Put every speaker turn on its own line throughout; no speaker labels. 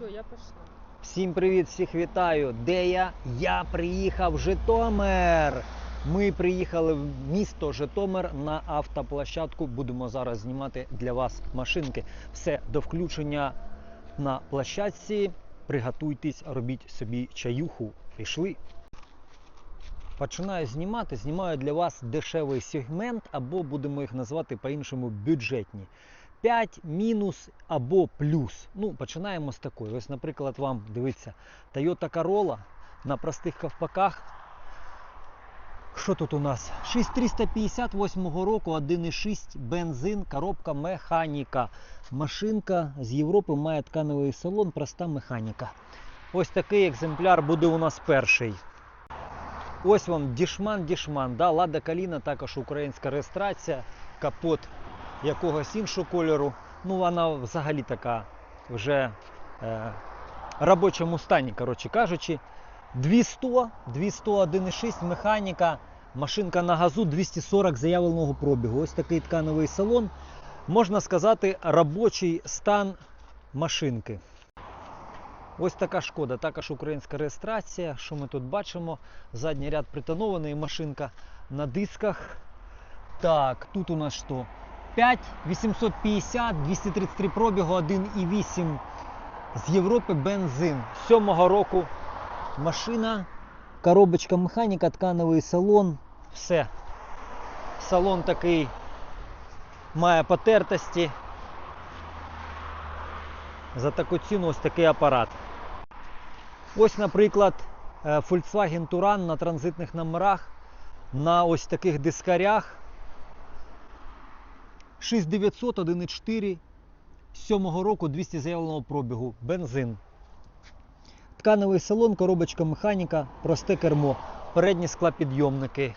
Все, я пішла.
Всім привіт, всіх вітаю. Де я? Я приїхав в Житомир. Ми приїхали в місто Житомир на автоплощадку. Будемо зараз знімати для вас машинки. Все до включення на площадці. Приготуйтесь, робіть собі чаюху. Пішли. Починаю знімати. Знімаю для вас дешевий сегмент, або будемо їх назвати по-іншому бюджетні. 5 мінус або плюс. Ну, починаємо з такої. Ось, наприклад, вам дивіться, Toyota Corolla на простих ковпаках. Що тут у нас? 6358 року, 1,6 бензин, коробка механіка. Машинка з Європи має тканевий салон, проста механіка. Ось такий екземпляр буде у нас перший. Ось вам Дішман Дішман. Да? Лада Каліна, також українська реєстрація, капот якогось іншого кольору. Ну, вона взагалі така вже е, робочому стані, коротше кажучи. 200, 200, 1,6 механіка, машинка на газу 240 заявленого пробігу. Ось такий тканевий салон. Можна сказати, робочий стан машинки. Ось така шкода, також українська реєстрація. Що ми тут бачимо? Задній ряд притонований, машинка на дисках. Так, тут у нас що? 5 850, 233 пробігу, 1,8 з Європи бензин. 7-го року машина, коробочка механіка, тканевий салон. Все. Салон такий має потертості. За таку ціну ось такий апарат. Ось, наприклад, е, Volkswagen Touran на транзитних номерах, на ось таких дискарях. 6900 1,4 7 року 200 заявленого пробігу. Бензин. Тканевий салон, коробочка механіка, просте кермо, передні склопідйомники.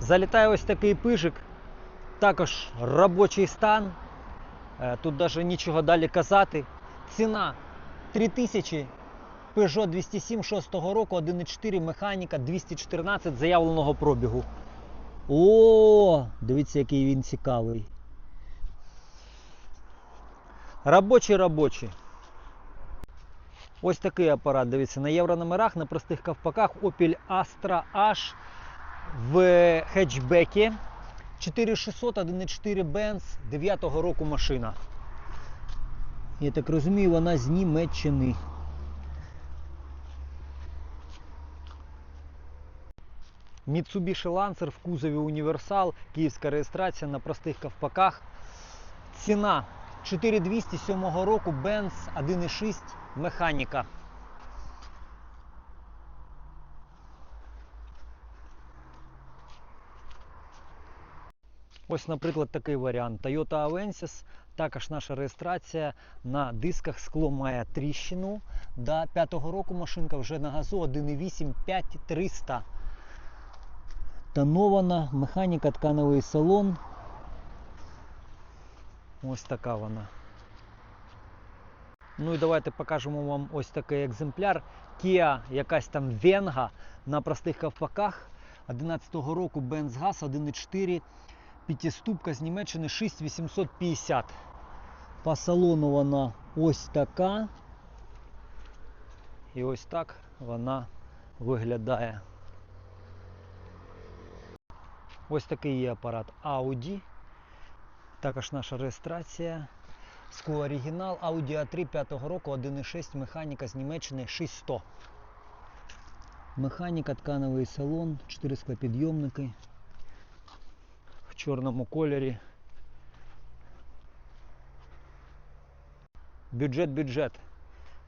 Залітає ось такий пижик. Також робочий стан. Е, Тут навіть нічого далі казати. Ціна 3000 Peugeot 207 6 року, 1,4 механіка, 214 заявленого пробігу. О, дивіться, який він цікавий. Робочий робочий. Ось такий апарат, дивіться, на єврономерах, на простих ковпаках Opel Astra H в хетчбекі. 4600 1,4 Benz 9-го року машина. Я так розумію, вона з Німеччини. Mitsubishi Lancer в кузові універсал, київська реєстрація на простих ковпаках. Ціна 4200 7 року, Benz 1.6 механіка. Ось, наприклад, такий варіант. Toyota Avensis, також наша реєстрація на дисках скло має тріщину. До 5-го року машинка вже на газу 1.8 5300. Тонована, механіка, тканевий салон. Ось така вона. Ну і давайте покажемо вам ось такий екземпляр. Kia, якась там Venga на простих ковпаках. 11-го року Бензгаз 1.4. П'ятиступка з Німеччини 6850. По салону вона ось така. І ось так вона виглядає. Ось такий є апарат Audi. Також наша реєстрація. Скло оригінал Audi A3 5-го року 1.6 механіка з Німеччини 6100. Механіка, тканевий салон, 4 склопідйомники в чорному кольорі. Бюджет, бюджет.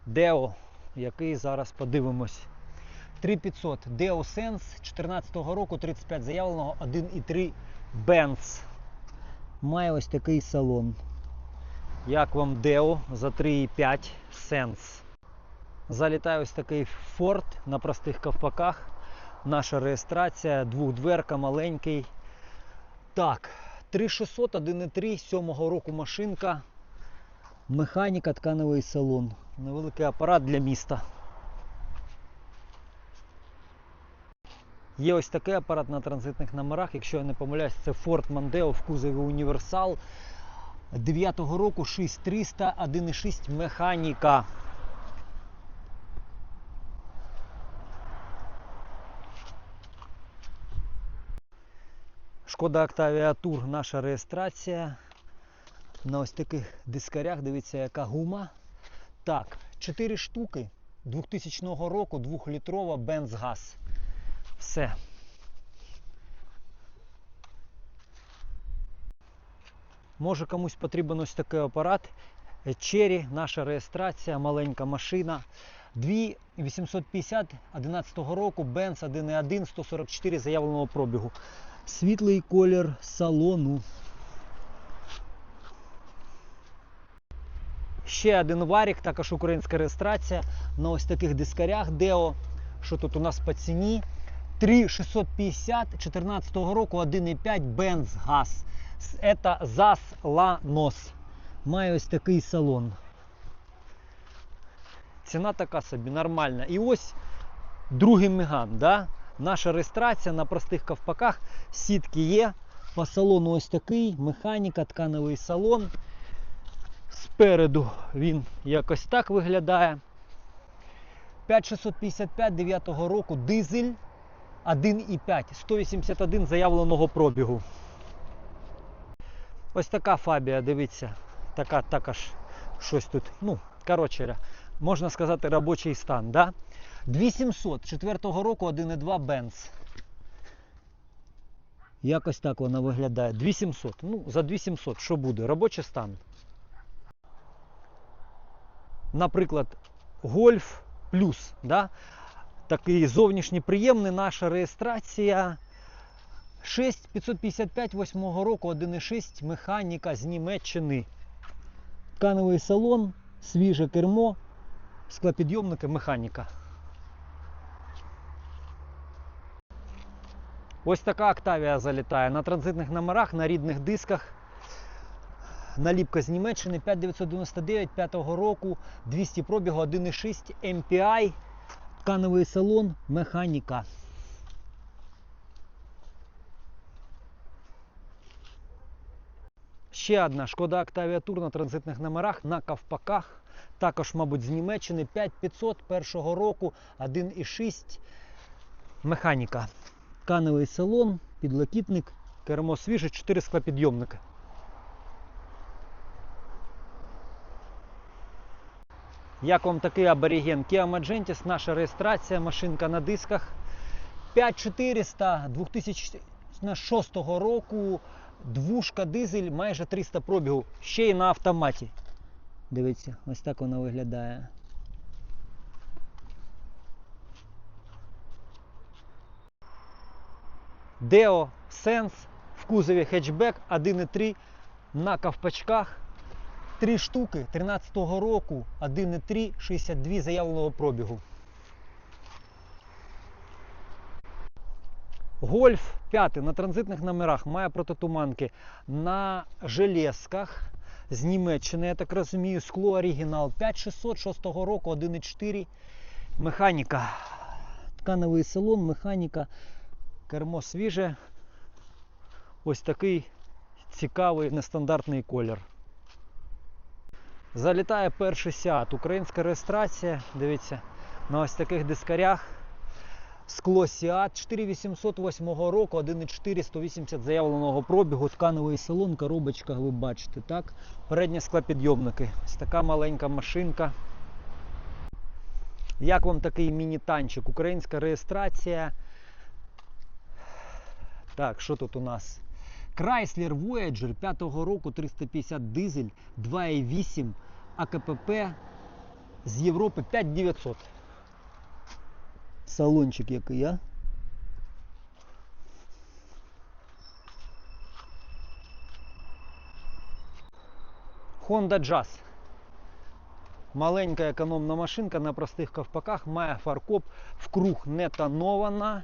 Део, який зараз подивимось. 3500 Deo Sense 14 року 35 заявленого 1.3 Benz. Має ось такий салон. Як вам Deo за 3,5 Sense. Залітає ось такий Ford на простих ковпаках. Наша реєстрація, двохдверка, маленький. Так, 3600 1.3 7 року машинка. Механіка, тканевий салон. Невеликий апарат для міста. Є ось такий апарат на транзитних номерах. Якщо я не помиляюсь, це Ford Mondeo в кузові універсал. 9 року 6300 1.6 механіка. Шкода Octavia Tour, наша реєстрація. На ось таких дискарях, дивіться, яка гума. Так, 4 штуки 2000 року, 2-літрова бензгаз. Все. Може комусь потрібен ось такий апарат. Cherry, наша реєстрація, маленька машина. 2850 11 року, Benz 1.1, 144 заявленого пробігу. Світлий колір салону. Ще один варік, також українська реєстрація на ось таких дискарях Deo. Що тут у нас по ціні? 3650 14 року 1.5 Benz газ. Це ZAS Lanos. Має ось такий салон. Ціна така собі нормальна. І ось другий меган. Да? Наша реєстрація на простих ковпаках. Сітки є. По салону ось такий, механіка, тканевий салон. Спереду він якось так виглядає. 5655 9 року дизель 1,5, 181 заявленого пробігу. Ось така фабія, дивіться, така також щось тут. Ну, коротше, можна сказати, робочий стан. Да? 2700 4 року 1,2 Benz. Якось так вона виглядає. 2700. Ну, за 2700 що буде? Робочий стан. Наприклад, Golf Plus. Да? Такий зовнішній приємний наша реєстрація. 6555 8 року 1,6 механіка з Німеччини. Тканевий салон, свіже кермо, склопідйомники, механіка. Ось така Октавія залітає на транзитних номерах, на рідних дисках. Наліпка з Німеччини 5999 5 року, 200 пробігу, 1,6 MPI, тканевий салон, механіка. Ще одна шкода Octavia Tour на транзитних номерах на ковпаках. Також, мабуть, з Німеччини 5500 першого року, 1,6 механіка. Тканевий салон, підлокітник, кермо свіже, 4 склопідйомники. Як вам такий аборіген? Kia Magentis, наша реєстрація, машинка на дисках. 5400 2006 року, двушка дизель, майже 300 пробігу, ще й на автоматі. Дивіться, ось так вона виглядає. Deo Sense в кузові хетчбек 1.3 на ковпачках. Три штуки 13-го року, 1,3, 62 заявленого пробігу. Гольф 5 на транзитних номерах має протитуманки на железках з Німеччини, я так розумію, скло оригінал 5600 6 року, 1,4 механіка. Тканевий салон, механіка, кермо свіже. Ось такий цікавий нестандартний колір. Залітає перший сят. Українська реєстрація. Дивіться, на ось таких дискарях. Скло Сіат 4808 року, 1,4 180 заявленого пробігу, ткановий салон, коробочка, ви бачите, так? Передні склопідйомники. Ось така маленька машинка. Як вам такий міні-танчик? Українська реєстрація. Так, що тут у нас? Chrysler Voyager 5-го року 350 дизель 2,8 АКПП з Європи 5900. Салончик який, а? Honda Jazz. Маленька економна машинка на простих ковпаках, має фаркоп, вкруг не тонована.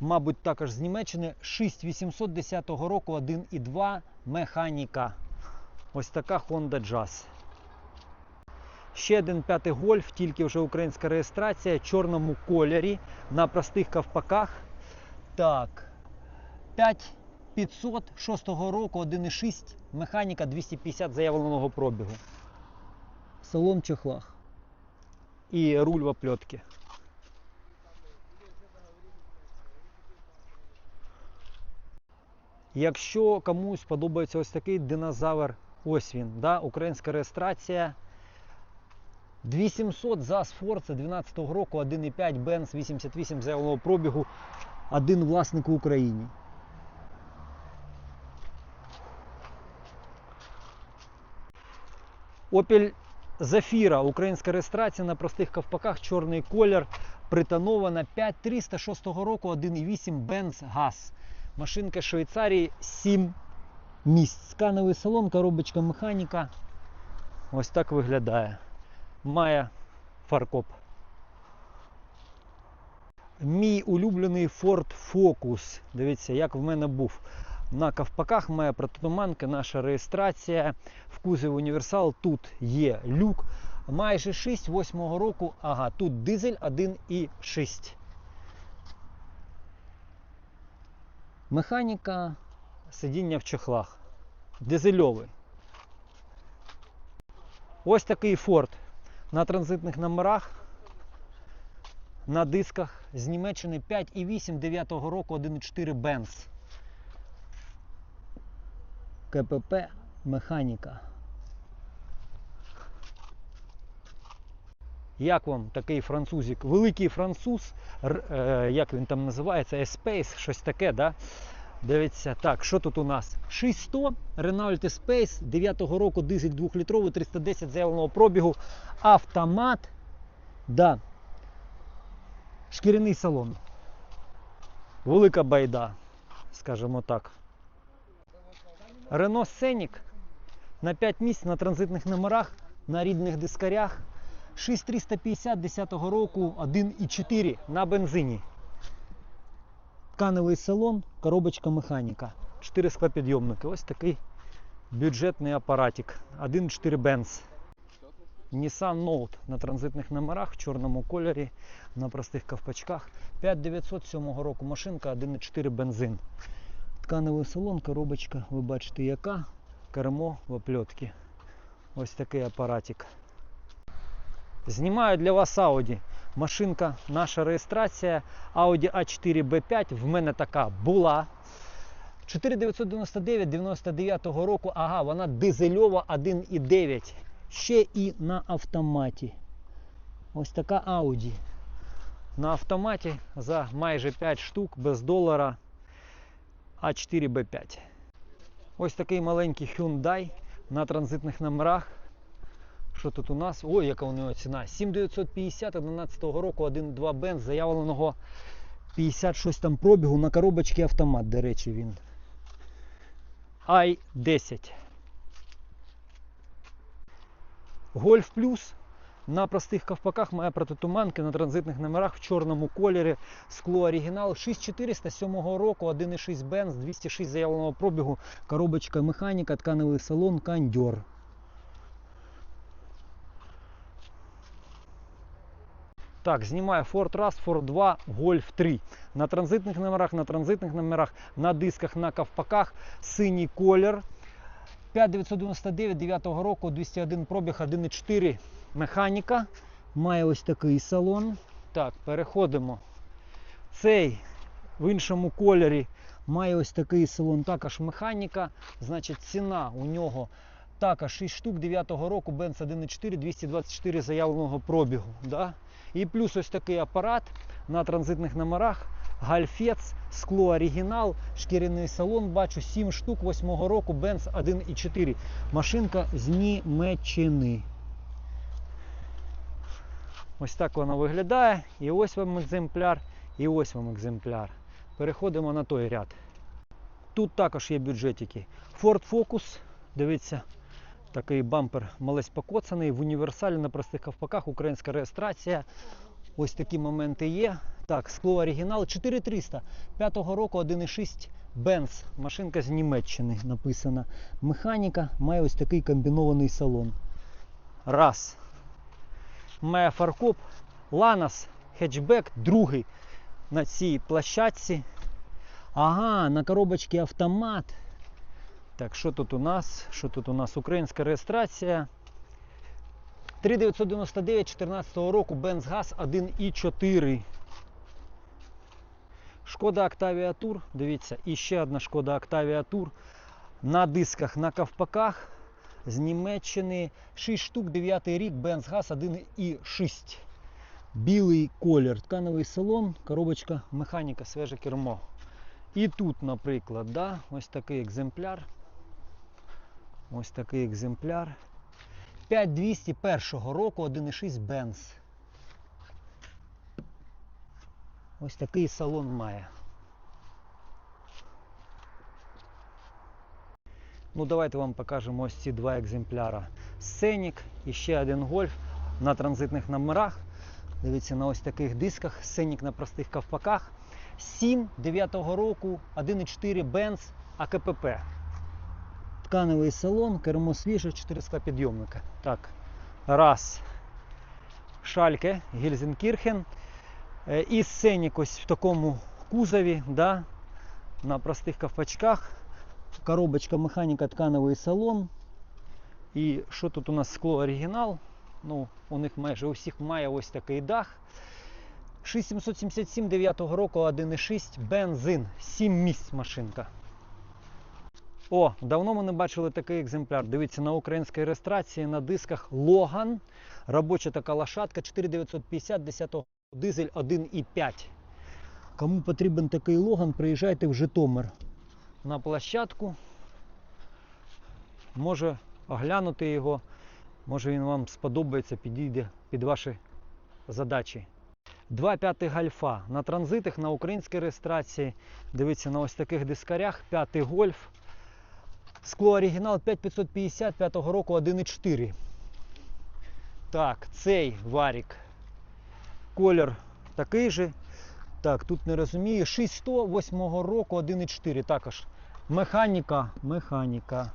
Мабуть, також з Німеччини 6810 року 1,2 механіка. Ось така Honda Jazz. Ще один п'ятий гольф, тільки вже українська реєстрація, чорному кольорі на простих ковпаках. Так, 5 500 6 року 1,6 механіка 250 заявленого пробігу. Салон в чехлах. І руль в оплетки. Якщо комусь подобається ось такий динозавр, ось він, да, українська реєстрація. 2700 за Сфорца 12 року, 1,5 Benz 88 заявленого пробігу, один власник в Україні. Opel Zafira, українська реєстрація на простих ковпаках, чорний колір, притонована 5306 року, 1,8 Benz Gas. Машинка Швейцарії 7 місць. Скановий салон, коробочка механіка. Ось так виглядає. Має фаркоп. Мій улюблений Ford Focus. Дивіться, як в мене був. На ковпаках має протитуманка, наша реєстрація. В кузові універсал. Тут є люк. Майже 6 8 року. Ага, тут дизель 1,6. Механіка сидіння в чехлах. Дизельовий. Ось такий Ford на транзитних номерах, на дисках з Німеччини 5,8 9 року 1,4 Benz. КПП механіка. Як вам такий французик? Великий француз, е, як він там називається, Espace, щось таке, да? Дивіться, так, що тут у нас? 6100 Renault Espace 9 року дизель 2-літровий, 310 заявленого пробігу, автомат, да. Шкіряний салон. Велика байда, скажімо так. Renault Scenic на 5 місць на транзитних номерах, на рідних дискарях. 6350 10 року 1,4 на бензині. Тканевий салон, коробочка механіка. 4 склопідйомники. Ось такий бюджетний апаратик. 1,4 Benz. Nissan Note на транзитних номерах в чорному кольорі, на простих ковпачках. 5907 року машинка 1,4 бензин. Тканевий салон, коробочка, ви бачите яка. Кермо в опльотки. Ось такий апаратик. Знімаю для вас Audi. Машинка, наша реєстрація Audi A4 B5. В мене така була. 4999 99 року. Ага, вона дизельова 1,9. Ще і на автоматі. Ось така Audi. На автоматі за майже 5 штук без долара А4 Б5. Ось такий маленький Hyundai на транзитних номерах. Що тут у нас? Ой, яка у нього ціна. 7950 11 року 1.2 Benz заявленого 50 щось там пробігу на коробочці автомат, до речі, він. i10. Golf Plus на простих ковпаках має протитуманки на транзитних номерах в чорному кольорі. Скло оригінал 6407 року, 1.6 Benz, 206 заявленого пробігу, коробочка механіка, тканевий салон, кондьор. Так, знімаю Ford Rust, Ford 2, Golf 3. На транзитних номерах, на транзитних номерах, на дисках, на ковпаках, синій колір. 5999 9 року, 201 пробіг, 1.4 механіка. Має ось такий салон. Так, переходимо. Цей в іншому кольорі має ось такий салон, також механіка. Значить, ціна у нього також 6 штук 9 року, Benz 1.4, 224 заявленого пробігу. Да? І плюс ось такий апарат на транзитних номерах. Гальфець, скло оригінал, шкіряний салон, бачу 7 штук 8 року, Benz 1.4. Машинка з Німеччини. Ось так вона виглядає. І ось вам екземпляр, і ось вам екземпляр. Переходимо на той ряд. Тут також є бюджетики. Ford Focus, дивіться, такий бампер малесь покоцаний, в універсалі на простих ковпаках, українська реєстрація. Ось такі моменти є. Так, скло оригінал 4300 5 року 1.6 Benz. Машинка з Німеччини написана. Механіка має ось такий комбінований салон. Раз. Має фаркоп. Ланос хетчбек, другий на цій площадці. Ага, на коробочці автомат. Так, що тут у нас? Що тут у нас? Українська реєстрація. 3999 14 року Бензгаз 1.4. Шкода Octavia Tour. Дивіться, і ще одна Шкода Octavia Tour. На дисках, на ковпаках з Німеччини 6 штук, 9 рік, Бензгаз 1.6. Білий колір, ткановий салон, коробочка механіка, свеже кермо. І тут, наприклад, да, ось такий екземпляр. Ось такий екземпляр. 5201 року 1.6 Benz. Ось такий салон має. Ну, давайте вам покажемо ось ці два екземпляра. Сценік і ще один гольф на транзитних номерах. Дивіться на ось таких дисках. Сценік на простих ковпаках. 7 9 року 1.4 Benz АКПП. Тканевий салон, кермо свіже, 4 склопідйомника. Так, раз. Шальке, Гельзенкірхен. Е, І сценік ось в такому кузові, да, на простих ковпачках. Коробочка механіка ткановий салон. І що тут у нас скло оригінал? Ну, у них майже у всіх має ось такий дах. 6777 9 року 1.6 бензин. 7 місць машинка. О, давно ми не бачили такий екземпляр. Дивіться, на українській реєстрації на дисках Логан. Робоча така лошадка 4950 10 дизель 1.5. Кому потрібен такий Логан, приїжджайте в Житомир на площадку. Може оглянути його, може він вам сподобається, підійде під ваші задачі. 2.5 гольфа на транзитах на українській реєстрації. Дивіться на ось таких дискарях. 5 гольф. Скло оригінал 5550 5 року 1.4. Так, цей варік. Колір такий же. Так, тут не розумію. 6100 8 року 1.4. Також механіка, механіка.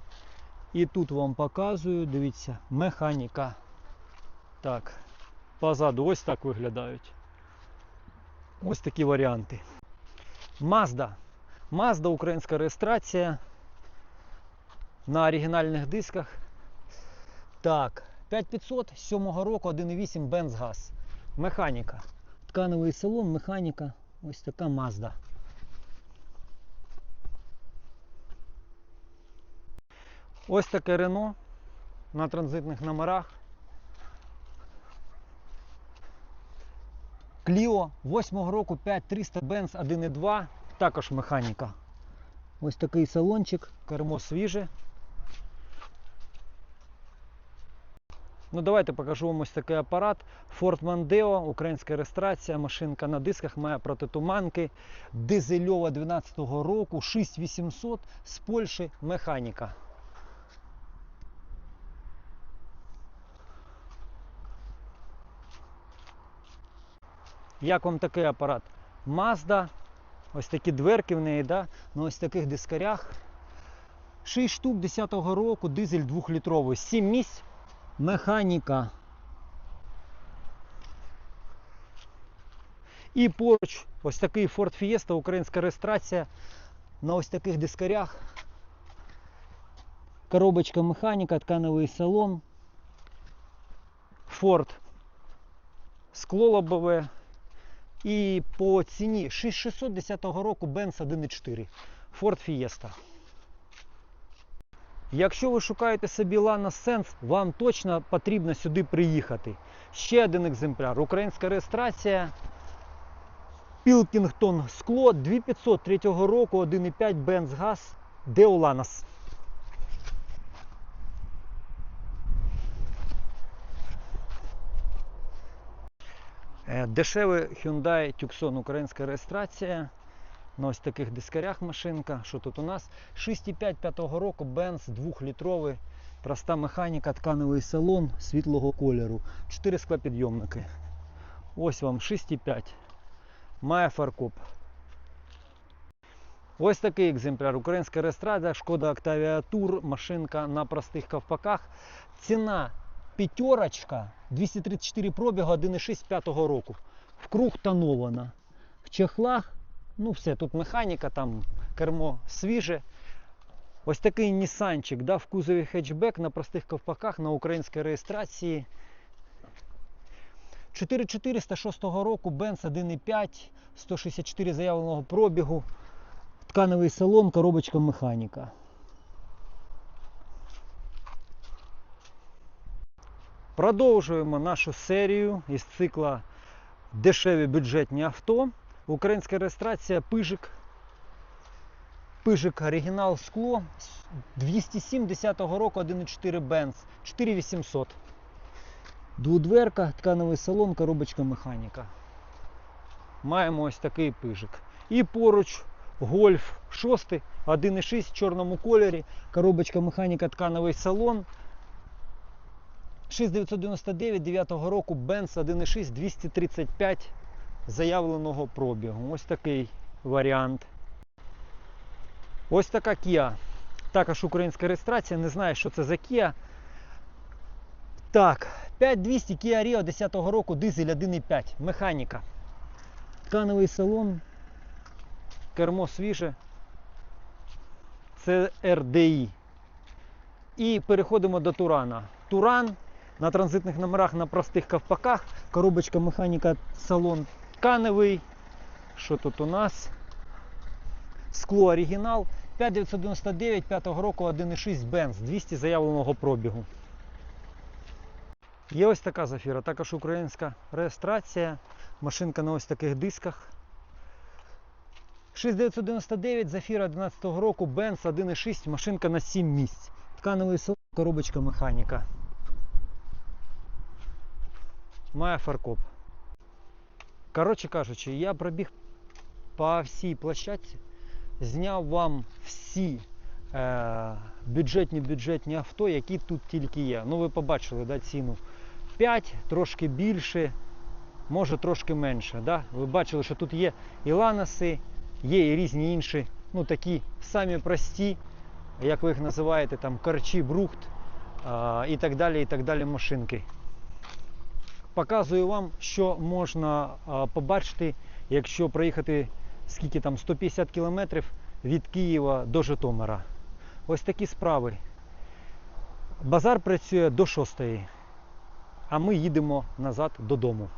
І тут вам показую, дивіться, механіка. Так, позаду ось так виглядають. Ось такі варіанти. Mazda. Mazda українська реєстрація на оригінальних дисках. Так, 5500 7 року 1.8 Бензгаз. Механіка. Ткановий салон, механіка. Ось така Mazda. Ось таке Рено на транзитних номерах. Кліо 8 року 5300 Benz 1.2, також механіка. Ось такий салончик, кермо свіже. Ну давайте покажу вам ось такий апарат. Ford Mondeo, українська реєстрація, машинка на дисках, має протитуманки. Дизельова 12 року, 6800 з Польщі, механіка. Як вам такий апарат? Mazda, ось такі дверки в неї, да? на ось таких дискарях. 6 штук 10-го року, дизель 2-літровий, 7 місць, механіка. І поруч ось такий Ford Fiesta, українська реєстрація на ось таких дискарях. Коробочка механіка, ткановий салон. Ford скло лобове. І по ціні 6610 року Benz 1.4 Ford Fiesta. Якщо ви шукаєте собі Lana Sense, вам точно потрібно сюди приїхати. Ще один екземпляр. Українська реєстрація. Pilkington скло 2503 року 1.5 Benz газ Deolanas. Е, Дешевий Hyundai Tucson, українська реєстрація. На ось таких дискарях машинка. Що тут у нас? 6,5 5 року Benz 2-літровий. Проста механіка, тканевий салон світлого кольору. 4 склопідйомники. Ось вам 6,5. Має фаркоп. Ось такий екземпляр. Українська реєстрація, шкода Octavia Tour, машинка на простих ковпаках. Ціна п'ятерочка 234 пробігу 1,6 5 року. Вкруг тонована. В чехлах Ну, все, тут механіка, там кермо свіже. Ось такий Нісанчик, да, в кузові хетчбек на простих ковпаках на українській реєстрації. 4406 року, Benz 1.5, 164 заявленого пробігу, тканевий салон, коробочка механіка. Продовжуємо нашу серію із цикла Дешеві бюджетні авто. Українська реєстрація Пижик. Пижик оригінал скло 270 року 1.4 Benz 4800. Двудверка, тканевий салон, коробочка механіка. Маємо ось такий пижик. І поруч Гольф 6, 1.6 в чорному кольорі, коробочка механіка, тканевий салон. 6999 9 року Benz 1.6 235 заявленого пробігу. Ось такий варіант. Ось така Kia. Також українська реєстрація. Не знаю, що це за Kia. Так, 5200 Kia Rio 10 року, дизель 1.5, механіка. Тканевий салон, кермо свіже. Це RDI. І переходимо до Турана. Туран на транзитних номерах на простих ковпаках. Коробочка механіка салон тканевий. Що тут у нас? Скло оригінал. 5999 5 року 1.6 Benz, 200 заявленого пробігу. Є ось така зафіра, також українська реєстрація. Машинка на ось таких дисках. 6999 зафіра 11 року, Benz 1.6, машинка на 7 місць. Тканевий салон, коробочка механіка. Має фаркоп. Коротше кажучи, я пробіг по всій площадці, зняв вам всі е, бюджетні бюджетні авто, які тут тільки є. Ну ви побачили да, ціну 5, трошки більше, може трошки менше. Да? Ви бачили, що тут є і ланоси, є і різні інші, ну такі самі прості, як ви їх називаєте, там корчі, брухт а, і так далі, і так далі машинки. Показую вам, що можна побачити, якщо проїхати скільки там 150 кілометрів від Києва до Житомира. Ось такі справи. Базар працює до 6, а ми їдемо назад додому.